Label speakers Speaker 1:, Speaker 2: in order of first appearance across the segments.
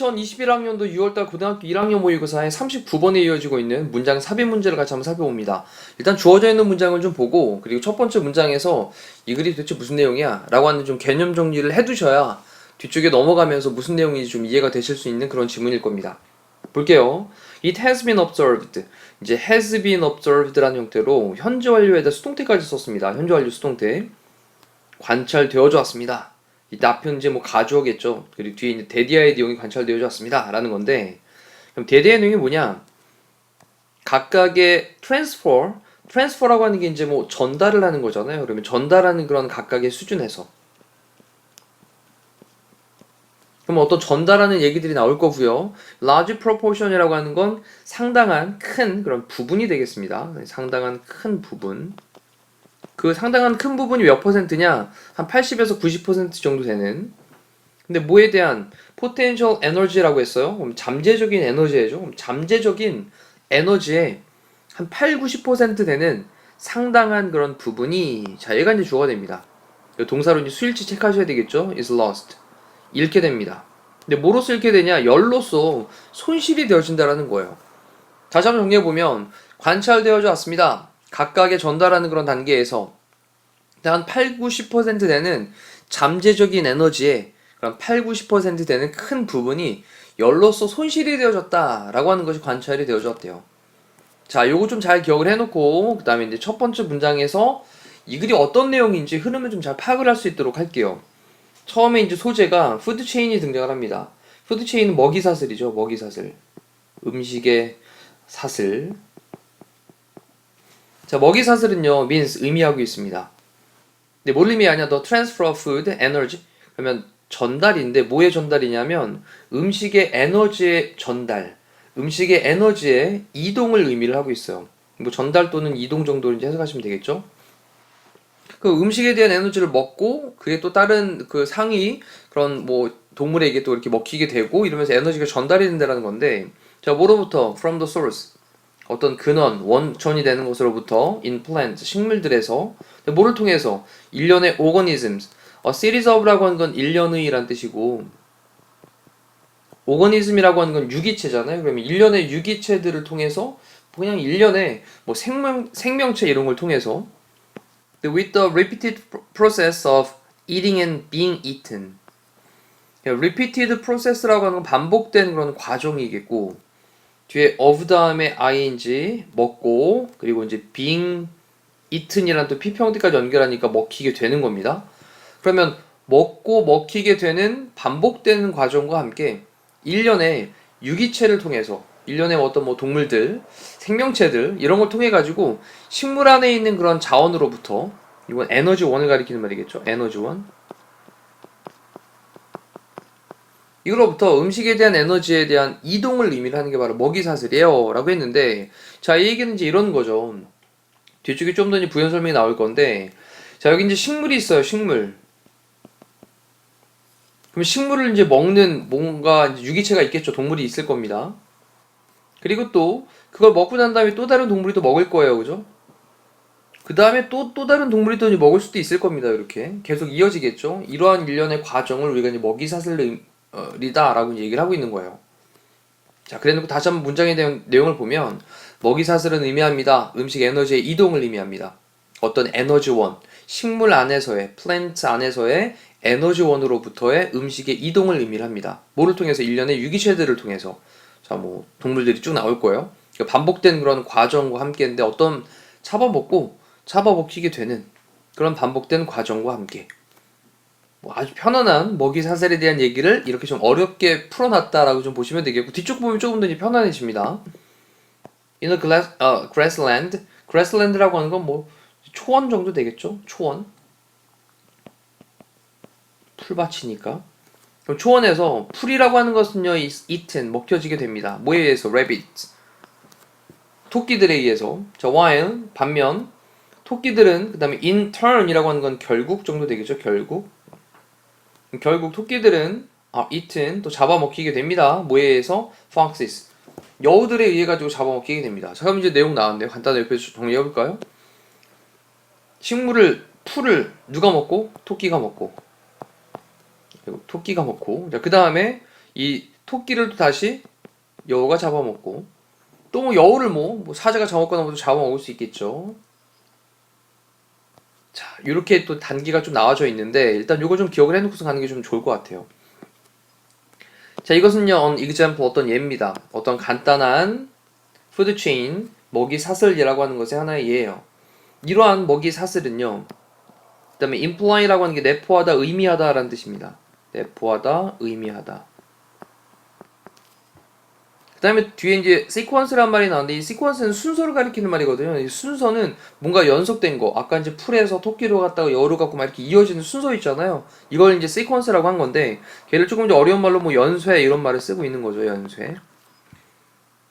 Speaker 1: (2021학년도 6월달 고등학교 1학년 모의고사의 39번에 이어지고 있는 문장 삽입 문제를 같이 한번 살펴봅니다. 일단 주어져 있는 문장을 좀 보고 그리고 첫 번째 문장에서 이 글이 도대체 무슨 내용이야? 라고 하는 좀 개념 정리를 해두셔야 뒤쪽에 넘어가면서 무슨 내용인지 좀 이해가 되실 수 있는 그런 지문일 겁니다. 볼게요. It has been observed. 이제 has been observed라는 형태로 현재 완료에다 수동태까지 썼습니다. 현재 완료 수동태. 관찰되어져 왔습니다. 이 이제 뭐 가주어겠죠. 그리고 뒤에 이제 데디아의 내용이 관찰되어져 왔습니다. 라는 건데 그럼 데디아의 내용이 뭐냐? 각각의 transfer, transfer라고 하는 게 이제 뭐 전달을 하는 거잖아요. 그러면 전달하는 그런 각각의 수준에서 그럼 어떤 전달하는 얘기들이 나올 거고요. large proportion이라고 하는 건 상당한 큰 그런 부분이 되겠습니다. 상당한 큰 부분. 그 상당한 큰 부분이 몇 퍼센트냐? 한 80에서 90% 정도 되는. 근데 뭐에 대한 potential energy라고 했어요? 그럼 잠재적인 에너지죠. 그럼 잠재적인 에너지의 한 8, 90% 되는 상당한 그런 부분이 자 얘가 이제 주어가 됩니다. 이 동사로 이제 수일치 체크하셔야 되겠죠? is lost. 잃게 됩니다. 근데 뭐로써 잃게 되냐? 열로서 손실이 되어진다라는 거예요. 다시 한번 정리해 보면 관찰되어져 왔습니다. 각각의 전달하는 그런 단계에서 한 8, 90% 되는 잠재적인 에너지의 그런 8, 90% 되는 큰 부분이 열로서 손실이 되어졌다라고 하는 것이 관찰이 되어졌대요. 자, 요거 좀 잘 기억을 해놓고 그 다음에 이제 첫 번째 문장에서 이 글이 어떤 내용인지 흐름을 좀 잘 파악을 할 수 있도록 할게요. 처음에 이제 소재가 푸드 체인이 등장을 합니다. 푸드 체인은 먹이 사슬이죠. 먹이 사슬. 음식의 사슬. 자, 먹이 사슬은요, means 의미하고 있습니다. 근데 뭘 의미하냐? The transfer of food, energy. 그러면 전달인데 뭐의 전달이냐면 음식의 에너지의 전달, 음식의 에너지의 이동을 의미를 하고 있어요. 뭐 전달 또는 이동 정도로 이제 해석하시면 되겠죠? 그 음식에 대한 에너지를 먹고 그게 또 다른 그 상위 그런 뭐 동물에게 또 이렇게 먹히게 되고 이러면서 에너지가 전달이 된다는 건데 자 뭐로부터? From the source. 어떤 근원 원천이 되는 것으로부터 in plant 식물들에서. 뭐를 통해서? 일련의 organisms. A series of라고 하는 건 일련의란 뜻이고 organism이라고 하는 건 유기체잖아요. 그러면 일련의 유기체들을 통해서 그냥 일련의 뭐 생명 생명체 이런 걸 통해서 with the repeated process of eating and being eaten. repeated process라고 하는 건 반복된 그런 과정이겠고 뒤에 of 다음에 ing 먹고 그리고 이제 being eaten이란 또 피평대까지 연결하니까 먹히게 되는 겁니다. 그러면 먹고 먹히게 되는 반복되는 과정과 함께 일련의 유기체를 통해서 일련의 어떤 뭐 동물들, 생명체들 이런 걸 통해 가지고 식물 안에 있는 그런 자원으로부터 이건 에너지 원을 가리키는 말이겠죠. 에너지 원. 이거로부터 음식에 대한 에너지에 대한 이동을 의미를 하는 게 바로 먹이 사슬이에요. 라고 했는데, 자, 이 얘기는 이제 이런 거죠. 뒤쪽에 좀 더 이제 부연 설명이 나올 건데, 자, 여기 이제 식물이 있어요, 식물. 그럼 식물을 이제 먹는 뭔가 이제 유기체가 있겠죠. 동물이 있을 겁니다. 그리고 또, 그걸 먹고 난 다음에 또 다른 동물이 또 먹을 거예요. 그죠? 그 다음에 또, 또 다른 동물이 또 먹을 수도 있을 겁니다. 이렇게. 계속 이어지겠죠. 이러한 일련의 과정을 우리가 이제 먹이 사슬이다라고 얘기를 하고 있는 거예요. 자, 그래 놓고 다시 한번 문장의 내용, 내용을 보면, 먹이 사슬은 의미합니다. 음식 에너지의 이동을 의미합니다. 어떤 에너지원, 식물 안에서의, 플랜트 안에서의 에너지원으로부터의 음식의 이동을 의미를 합니다. 뭐를 통해서? 일련의 유기체들을 통해서. 자, 뭐, 동물들이 쭉 나올 거예요. 그러니까 반복된 그런 과정과 함께인데 어떤 잡아먹고 잡아먹히게 되는 그런 반복된 과정과 함께 뭐 아주 편안한 먹이 사슬에 대한 얘기를 이렇게 좀 어렵게 풀어놨다라고 좀 보시면 되겠고 뒤쪽 보면 조금 더 이제 편안해집니다. In a glass, uh, grassland, grassland라고 하는 건 뭐 초원 정도 되겠죠? 초원. 풀밭이니까. 그럼 초원에서 풀이라고 하는 것은요, eaten 먹혀지게 됩니다. 뭐에 의해서? rabbits. 토끼들에 의해서. 자, while 반면 토끼들은 그 다음에 in turn이라고 하는 건 결국 정도 되겠죠. 결국. 결국 토끼들은 아, eaten 또 잡아먹히게 됩니다. 뭐에 의해서? foxes. 여우들에 의해 가지고 잡아먹히게 됩니다. 자, 그럼 이제 내용 나왔네요. 간단하게 옆에 정리해 볼까요? 식물을 풀을 누가 먹고 토끼가 먹고 그리고 토끼가 먹고 자, 그 다음에 이 토끼를 또 다시 여우가 잡아먹고 또 뭐 여우를 뭐, 뭐 사자가 잡아먹거나 뭐 잡아먹을 수 있겠죠. 자, 이렇게 또 단계가 좀 나와져 있는데 일단 이거 좀 기억을 해놓고서 가는 게 좀 좋을 것 같아요. 자, 이것은요, on example 어떤 예입니다. 어떤 간단한 푸드 체인 먹이 사슬이라고 하는 것의 하나의 예예요. 이러한 먹이 사슬은요. 그 다음에 imply라고 하는 게 내포하다, 의미하다라는 뜻입니다. 내포하다, 의미하다. 그 다음에 뒤에 이제 sequence란 말이 나오는데 이 sequence는 순서를 가리키는 말이거든요. 이 순서는 뭔가 연속된 거. 아까 이제 풀에서 토끼로 갔다가 여우로 갔고 막 이렇게 이어지는 순서 있잖아요. 이걸 이제 sequence라고 한 건데 걔를 조금 더 어려운 말로 뭐 연쇄 이런 말을 쓰고 있는 거죠. 연쇄.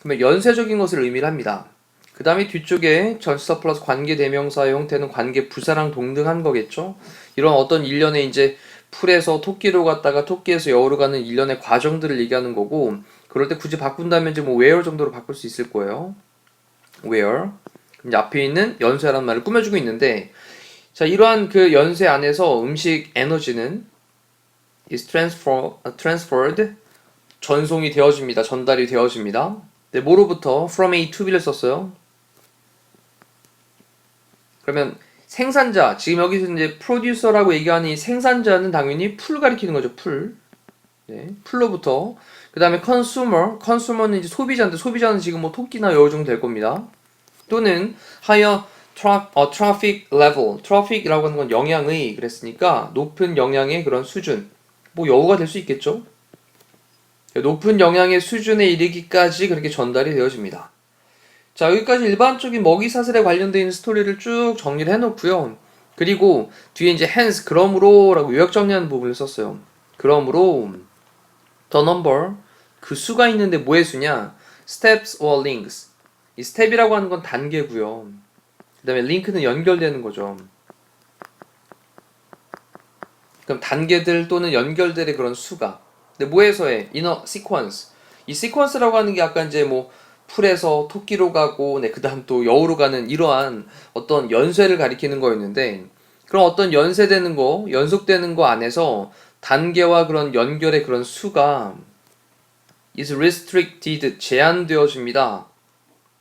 Speaker 1: 그러면 연쇄적인 것을 의미를 합니다. 그 다음에 뒤쪽에 전치사 플러스 관계 대명사의 형태는 관계 부사랑 동등한 거겠죠. 이런 어떤 일련의 이제 풀에서 토끼로 갔다가 토끼에서 여우로 가는 일련의 과정들을 얘기하는 거고 그럴 때 굳이 바꾼다면 이제 뭐 where 정도로 바꿀 수 있을 거예요. where. 이제 앞에 있는 연쇄라는 말을 꾸며주고 있는데 자 이러한 그 연쇄 안에서 음식 에너지는 is transfer, transferred 전송이 되어집니다. 전달이 되어집니다. 네, 뭐로부터 from A to B를 썼어요. 그러면 생산자 지금 여기서 이제 프로듀서라고 얘기하는 이 생산자는 당연히 풀 가리키는 거죠. 풀. 네, 풀로부터 그 다음에 consumer, consumer는 이제 소비자인데 소비자는 지금 뭐 토끼나 여우 정도 될 겁니다. 또는 higher tra, 어, traffic level, traffic이라고 하는 건 영향의 그랬으니까 높은 영향의 그런 수준, 뭐 여우가 될 수 있겠죠. 높은 영향의 수준에 이르기까지 그렇게 전달이 되어집니다. 자 여기까지 일반적인 먹이 사슬에 관련되어 있는 스토리를 쭉 정리를 해 놓고요. 그리고 뒤에 이제 hence 그러므로라고 요약 정리하는 부분을 썼어요. 그러므로 the number 그 수가 있는데 뭐의 수냐? steps or links. 이 스텝이라고 하는 건 단계고요. 그다음에 링크는 연결되는 거죠. 그럼 단계들 또는 연결들의 그런 수가. 근데 뭐에서의 inner sequence. 이 sequence라고 하는 게 아까 이제 뭐 풀에서 토끼로 가고 네, 그다음 또 여우로 가는 이러한 어떤 연쇄를 가리키는 거였는데 그럼 어떤 연쇄되는 거, 연속되는 거 안에서 단계와 그런 연결의 그런 수가 is restricted 제한되어집니다.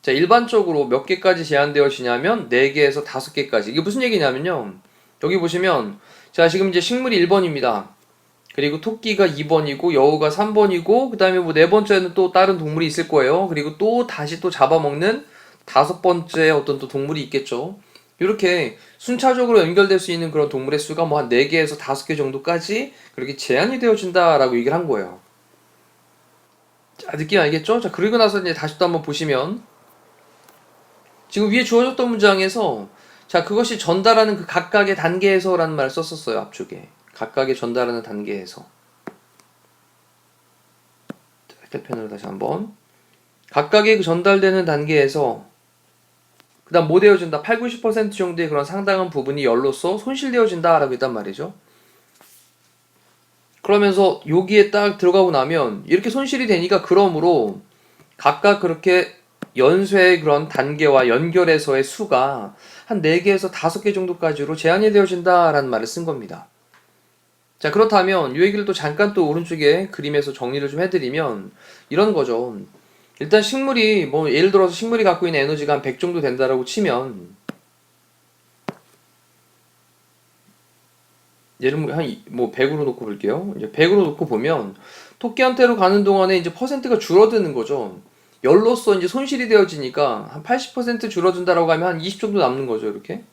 Speaker 1: 자, 일반적으로 몇 개까지 제한되어지냐면 4개에서 5개까지. 이게 무슨 얘기냐면요. 여기 보시면 자, 지금 이제 식물이 1번입니다. 그리고 토끼가 2번이고 여우가 3번이고 그다음에 뭐 네 번째는 또 다른 동물이 있을 거예요. 그리고 또 다시 또 잡아먹는 다섯 번째 어떤 또 동물이 있겠죠. 이렇게 순차적으로 연결될 수 있는 그런 동물의 수가 뭐 한 4개에서 5개 정도까지 그렇게 제한이 되어진다라고 얘기를 한 거예요. 자, 느낌 알겠죠? 자, 그리고 나서 이제 다시 또 한번 보시면 지금 위에 주어졌던 문장에서 자, 그것이 전달하는 그 각각의 단계에서라는 말을 썼었어요. 앞쪽에. 각각의 전달하는 단계에서. 자, 펜으로 다시 한번. 각각의 그 전달되는 단계에서 그 다음 뭐 되어진다? 8, 90% 정도의 그런 상당한 부분이 열로서 손실되어진다 라고 했단 말이죠. 그러면서 여기에 딱 들어가고 나면 이렇게 손실이 되니까 그러므로 각각 그렇게 연쇄의 그런 단계와 연결해서의 수가 한 4개에서 5개 정도까지로 제한이 되어진다라는 말을 쓴 겁니다. 자, 그렇다면 이 얘기를 또 잠깐 또 오른쪽에 그림에서 정리를 좀 해드리면 이런 거죠. 일단 식물이 뭐 예를 들어서 식물이 갖고 있는 에너지가 한 100 정도 된다라고 치면 예를 한뭐 100으로 놓고 볼게요. 이제 100으로 놓고 보면 토끼한테로 가는 동안에 이제 퍼센트가 줄어드는 거죠. 열로서 이제 손실이 되어지니까 한 80% 줄어든다라고 하면 한 20 정도 남는 거죠, 이렇게.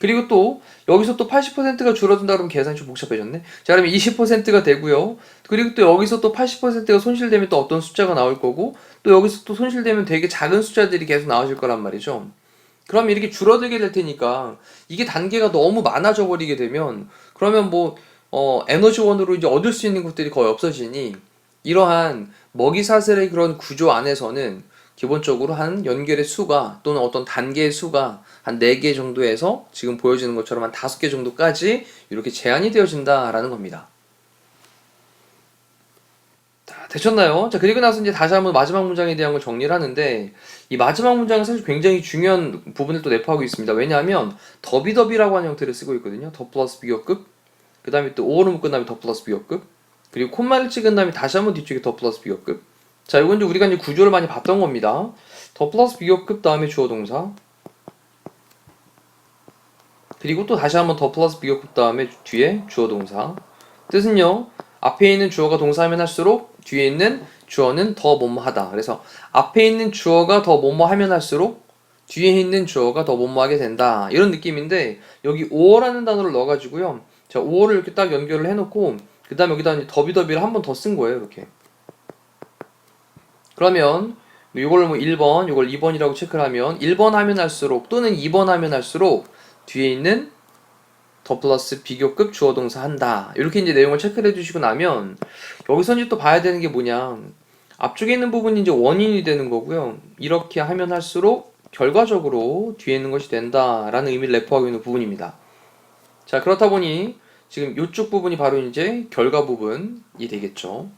Speaker 1: 그리고 또 여기서 또 80%가 줄어든다 그러면 계산이 좀 복잡해졌네. 자, 그러면 20%가 되고요. 그리고 또 여기서 또 80%가 손실되면 또 어떤 숫자가 나올 거고 또 여기서 또 손실되면 되게 작은 숫자들이 계속 나오실 거란 말이죠. 그럼 이렇게 줄어들게 될 테니까 이게 단계가 너무 많아져 버리게 되면 그러면 뭐 어, 에너지원으로 이제 얻을 수 있는 것들이 거의 없어지니 이러한 먹이 사슬의 그런 구조 안에서는 기본적으로 한 연결의 수가 또는 어떤 단계의 수가 한 4개 정도에서 지금 보여지는 것처럼 한 5개 정도까지 이렇게 제한이 되어진다라는 겁니다. 자, 되셨나요? 자, 그리고 나서 이제 다시 한번 마지막 문장에 대한 걸 정리를 하는데, 이 마지막 문장은 사실 굉장히 중요한 부분을 또 내포하고 있습니다. 왜냐하면, 더비더비라고 하는 형태를 쓰고 있거든요. 더 플러스 비교급. 그 다음에 또 오어로 묶은 다음에 더 플러스 비교급. 그리고 콤마를 찍은 다음에 다시 한번 뒤쪽에 더 플러스 비교급. 자, 이건 이제 우리가 이제 구조를 많이 봤던 겁니다. 더 플러스 비교급 다음에 주어 동사. 그리고 또 다시 한번 더 플러스 비교급 다음에 뒤에 주어 동사. 뜻은요, 앞에 있는 주어가 동사하면 할수록 뒤에 있는 주어는 더 뭐뭐 하다. 그래서 앞에 있는 주어가 더 뭐뭐 하면 할수록 뒤에 있는 주어가 더 뭐뭐 하게 된다. 이런 느낌인데 여기 5어라는 단어를 넣어가지고요. 자, 5어를 이렇게 딱 연결을 해놓고 그 다음에 여기다 더비더비를 한 번 더 쓴 거예요. 이렇게. 그러면 뭐 이걸 뭐 1번, 이걸 2번이라고 체크를 하면 1번 하면 할수록 또는 2번 하면 할수록 뒤에 있는 더 플러스 비교급 주어 동사 한다. 이렇게 이제 내용을 체크를 해주시고 나면 여기서 이제 또 봐야 되는 게 뭐냐. 앞쪽에 있는 부분이 이제 원인이 되는 거고요. 이렇게 하면 할수록 결과적으로 뒤에 있는 것이 된다라는 의미를 내포하고 있는 부분입니다. 자, 그렇다 보니 지금 이쪽 부분이 바로 이제 결과 부분이 되겠죠.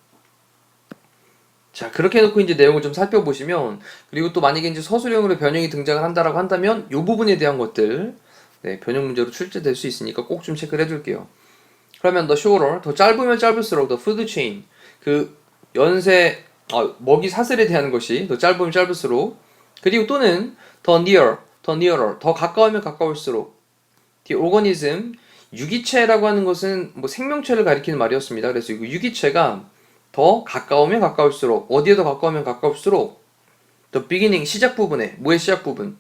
Speaker 1: 자, 그렇게 해놓고 이제 내용을 좀 살펴보시면, 그리고 또 만약에 이제 서술형으로 변형이 등장을 한다라고 한다면, 이 부분에 대한 것들, 네, 변형 문제로 출제될 수 있으니까 꼭 좀 체크를 해둘게요. 그러면 the shorter, 더 짧으면 짧을수록 the food chain, 그 연쇄, 어, 먹이 사슬에 대한 것이 더 짧으면 짧을수록, 그리고 또는 the near, the nearer, 더 가까우면 가까울수록, the organism, 유기체라고 하는 것은 뭐 생명체를 가리키는 말이었습니다. 그래서 이 유기체가 더 가까우면 가까울수록 어디에 더 가까우면 가까울수록 the beginning 시작 부분에 뭐의 시작 부분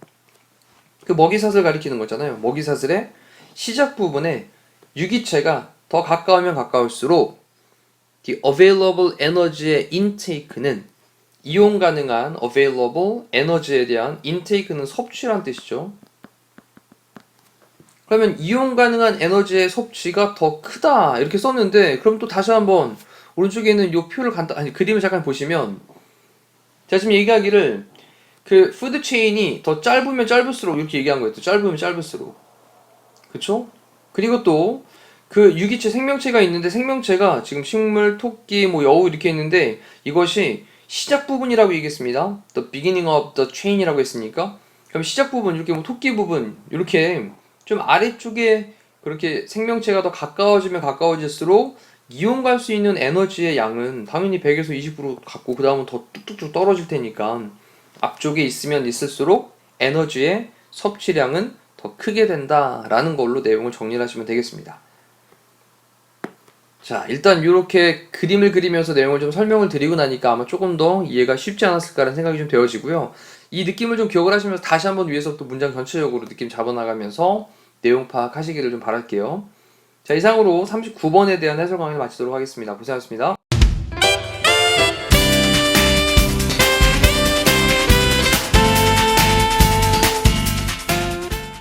Speaker 1: 그 먹이사슬 가리키는 거잖아요. 먹이사슬의 시작 부분에 유기체가 더 가까우면 가까울수록 the available energy의 intake는 이용 가능한 available 에너지에 대한 intake는 섭취란 뜻이죠. 그러면 이용 가능한 에너지의 섭취가 더 크다 이렇게 썼는데 그럼 또 다시 한번 오른쪽에 있는 요 표를 간단 아니 그림을 잠깐 보시면 제가 지금 얘기하기를 그 푸드 체인이 더 짧으면 짧을수록 이렇게 얘기한 거예요. 더 짧으면 짧을수록. 그쵸? 그리고 또 그 유기체 생명체가 있는데 생명체가 지금 식물, 토끼, 뭐 여우 이렇게 있는데 이것이 시작 부분이라고 얘기했습니다. The beginning of the chain이라고 했으니까 그럼 시작 부분 이렇게 뭐 토끼 부분 이렇게 좀 아래쪽에 그렇게 생명체가 더 가까워지면 가까워질수록 이용 갈수 있는 에너지의 양은 당연히 100에서 20% 갖고 그 다음은 더 뚝뚝뚝 떨어질 테니까 앞쪽에 있으면 있을수록 에너지의 섭취량은 더 크게 된다라는 걸로 내용을 정리를 하시면 되겠습니다. 자, 일단 이렇게 그림을 그리면서 내용을 좀 설명을 드리고 나니까 아마 조금 더 이해가 쉽지 않았을까라는 생각이 좀 되어지고요. 이 느낌을 좀 기억을 하시면서 다시 한번 위에서 또 문장 전체적으로 느낌 잡아나가면서 내용 파악하시기를 좀 바랄게요. 자, 이상으로 39번에 대한 해설 강의를 마치도록 하겠습니다. 고생하셨습니다.